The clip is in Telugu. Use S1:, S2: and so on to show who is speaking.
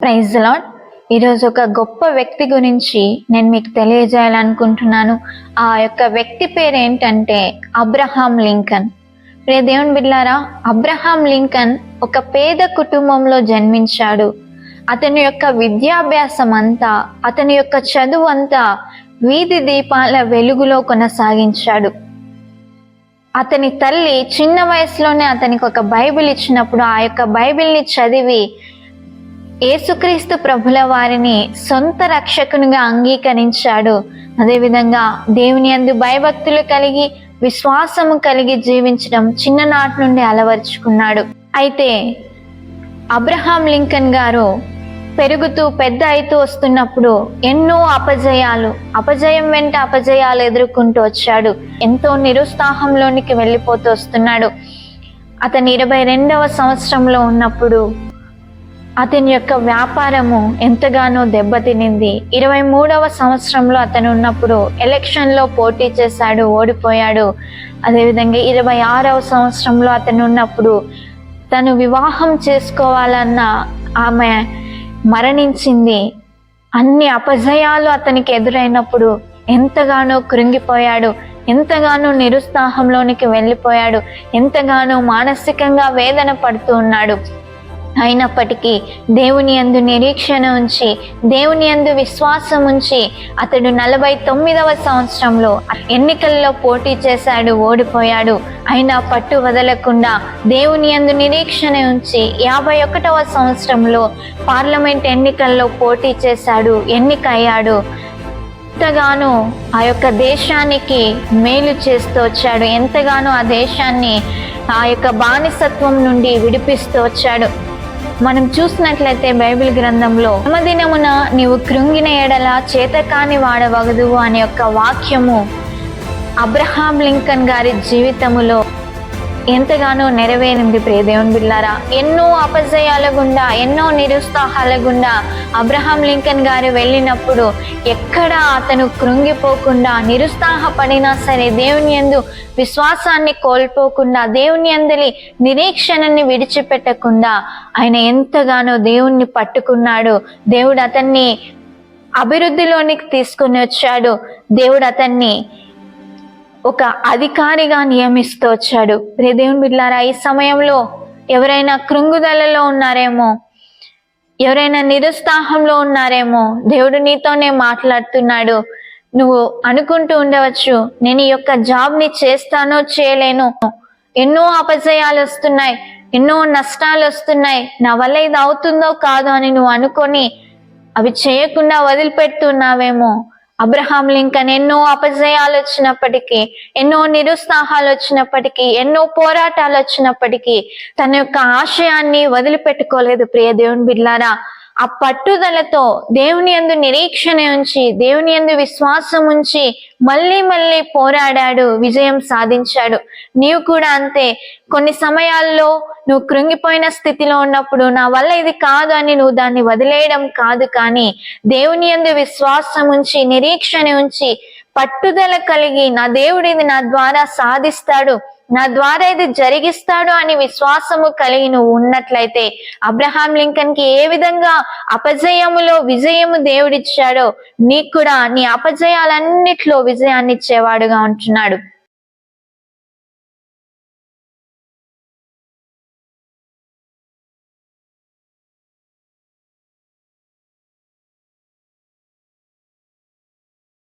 S1: ప్రైజ్ లాడ్ ఈరోజు ఒక గొప్ప వ్యక్తి గురించి నేను మీకు తెలియజేయాలనుకుంటున్నాను. ఆ యొక్క వ్యక్తి పేరు ఏంటంటే అబ్రహాం లింకన్. రే దేవుని బిడ్లారా అబ్రహాం లింకన్ ఒక పేద కుటుంబంలో జన్మించాడు. అతని యొక్క విద్యాభ్యాసం అంతా అతని యొక్క చదువు అంతా వీధి దీపాల వెలుగులో కొనసాగించాడు. అతని తల్లి చిన్న వయసులోనే అతనికి ఒక బైబిల్ ఇచ్చినప్పుడు ఆ యొక్క బైబిల్ని చదివి యేసుక్రీస్తు ప్రభుల వారిని సొంత రక్షకునిగా అంగీకరించాడు. అదేవిధంగా దేవుని అందు భయభక్తులు కలిగి విశ్వాసము కలిగి జీవించడం చిన్ననాటి నుండి అలవర్చుకున్నాడు. అయితే అబ్రహాం లింకన్ గారు పెరుగుతూ పెద్ద అవుతూ వస్తున్నప్పుడు ఎన్నో అపజయాలు అపజయం వెంట అపజయాలు ఎదుర్కొంటూ వచ్చాడు. ఎంతో నిరుత్సాహంలోనికి వెళ్ళిపోతూ వస్తున్నాడు. అతను ఇరవై రెండవ సంవత్సరంలో ఉన్నప్పుడు అతని యొక్క వ్యాపారము ఎంతగానో దెబ్బతినింది. ఇరవై మూడవ సంవత్సరంలో అతను ఉన్నప్పుడు ఎలక్షన్లో పోటీ చేశాడు ఓడిపోయాడు. అదేవిధంగా ఇరవై ఆరవ సంవత్సరంలో అతను ఉన్నప్పుడు తను వివాహం చేసుకోవాలన్న ఆమె మరణించింది. అన్ని అపజయాలు అతనికి ఎదురైనప్పుడు ఎంతగానో కృంగిపోయాడు. ఎంతగానో నిరుత్సాహంలోనికి వెళ్ళిపోయాడు. ఎంతగానో మానసికంగా వేదన పడుతూ ఉన్నాడు. అయినప్పటికీ దేవుని యందు నిరీక్షణ ఉంచి దేవుని యందు విశ్వాసం ఉంచి అతడు నలభై తొమ్మిదవ సంవత్సరంలో ఎన్నికల్లో పోటీ చేశాడు ఓడిపోయాడు. అయినా పట్టు వదలకుండా దేవుని అందు నిరీక్షణ ఉంచి యాభై ఒకటవ సంవత్సరంలో పార్లమెంట్ ఎన్నికల్లో పోటీ చేశాడు ఎన్నికయ్యాడు. ఎంతగానో ఆ యొక్క దేశానికి మేలు చేస్తూ వచ్చాడు. ఎంతగానో ఆ దేశాన్ని ఆ యొక్క బానిసత్వం నుండి విడిపిస్తూ వచ్చాడు. మనం చూసినట్లయితే బైబిల్ గ్రంథంలో దినమున నీవు కృంగిన ఎడల చేతకాని వాడవగదు అనే యొక్క వాక్యము అబ్రహాం లింకన్ గారి జీవితములో ఎంతగానో నెరవేరింది ప్రియదేవుని దేవుని బిల్లారా ఎన్నో అపజయాల గుండా ఎన్నో నిరుత్సాహాల గుండా అబ్రహాం లింకన్ గారు వెళ్ళినప్పుడు ఎక్కడ అతను కృంగిపోకుండా నిరుత్సాహపడినా సరే దేవుని యందు విశ్వాసాన్ని కోల్పోకుండా దేవుని అందలి నిరీక్షణని విడిచిపెట్టకుండా ఆయన ఎంతగానో దేవుణ్ణి పట్టుకున్నాడు. దేవుడు అతన్ని అభివృద్ధిలోనికి తీసుకుని వచ్చాడు. దేవుడు అతన్ని ఒక అధికారిగా నియమిస్తూ వచ్చాడు. రే దేవుని బిడ్లారా ఈ సమయంలో ఎవరైనా కృంగుదలలో ఉన్నారేమో ఎవరైనా నిరుత్సాహంలో ఉన్నారేమో దేవుడు నీతోనే మాట్లాడుతున్నాడు. నువ్వు అనుకుంటూ ఉండవచ్చు నేను ఈ యొక్క జాబ్ని చేస్తానో చేయలేను. ఎన్నో అపజయాలు వస్తున్నాయి ఎన్నో నష్టాలు వస్తున్నాయి. నా వల్ల ఇది అవుతుందో కాదో అని నువ్వు అనుకొని అవి చేయకుండా వదిలిపెడుతున్నావేమో. అబ్రహాం లింకన్ ఎన్నో అపజయాలు వచ్చినప్పటికీ ఎన్నో నిరుత్సాహాలు వచ్చినప్పటికీ ఎన్నో పోరాటాలు వచ్చినప్పటికీ తన యొక్క ఆశయాన్ని వదిలిపెట్టుకోలేదు ప్రియ దేవుని బిడ్లారా. ఆ పట్టుదలతో దేవుని యందు నిరీక్షణ ఉంచి దేవుని యందు విశ్వాసం ఉంచి మళ్ళీ మళ్ళీ పోరాడాడు విజయం సాధించాడు. నీవు కూడా అంతే. కొన్ని సమయాల్లో నువ్వు కృంగిపోయిన స్థితిలో ఉన్నప్పుడు నా వల్ల ఇది కాదు అని నువ్వు దాన్ని వదిలేయడం కాదు కానీ దేవుని యందు విశ్వాసం ఉంచి నిరీక్షణ ఉంచి పట్టుదల కలిగి నా దేవుడు ఇది నా ద్వారా సాధిస్తాడు. నా ద్వారా ఇది జరిగిస్తాడు అని విశ్వాసము కలిగి నువ్వు ఉన్నట్లయితే అబ్రహాం లింకన్కి ఏ విధంగా అపజయములో విజయము దేవుడిచ్చాడో నీకు కూడా నీ అపజయాలన్నిట్లో విజయాన్ని ఇచ్చేవాడుగా ఉంటున్నాడు.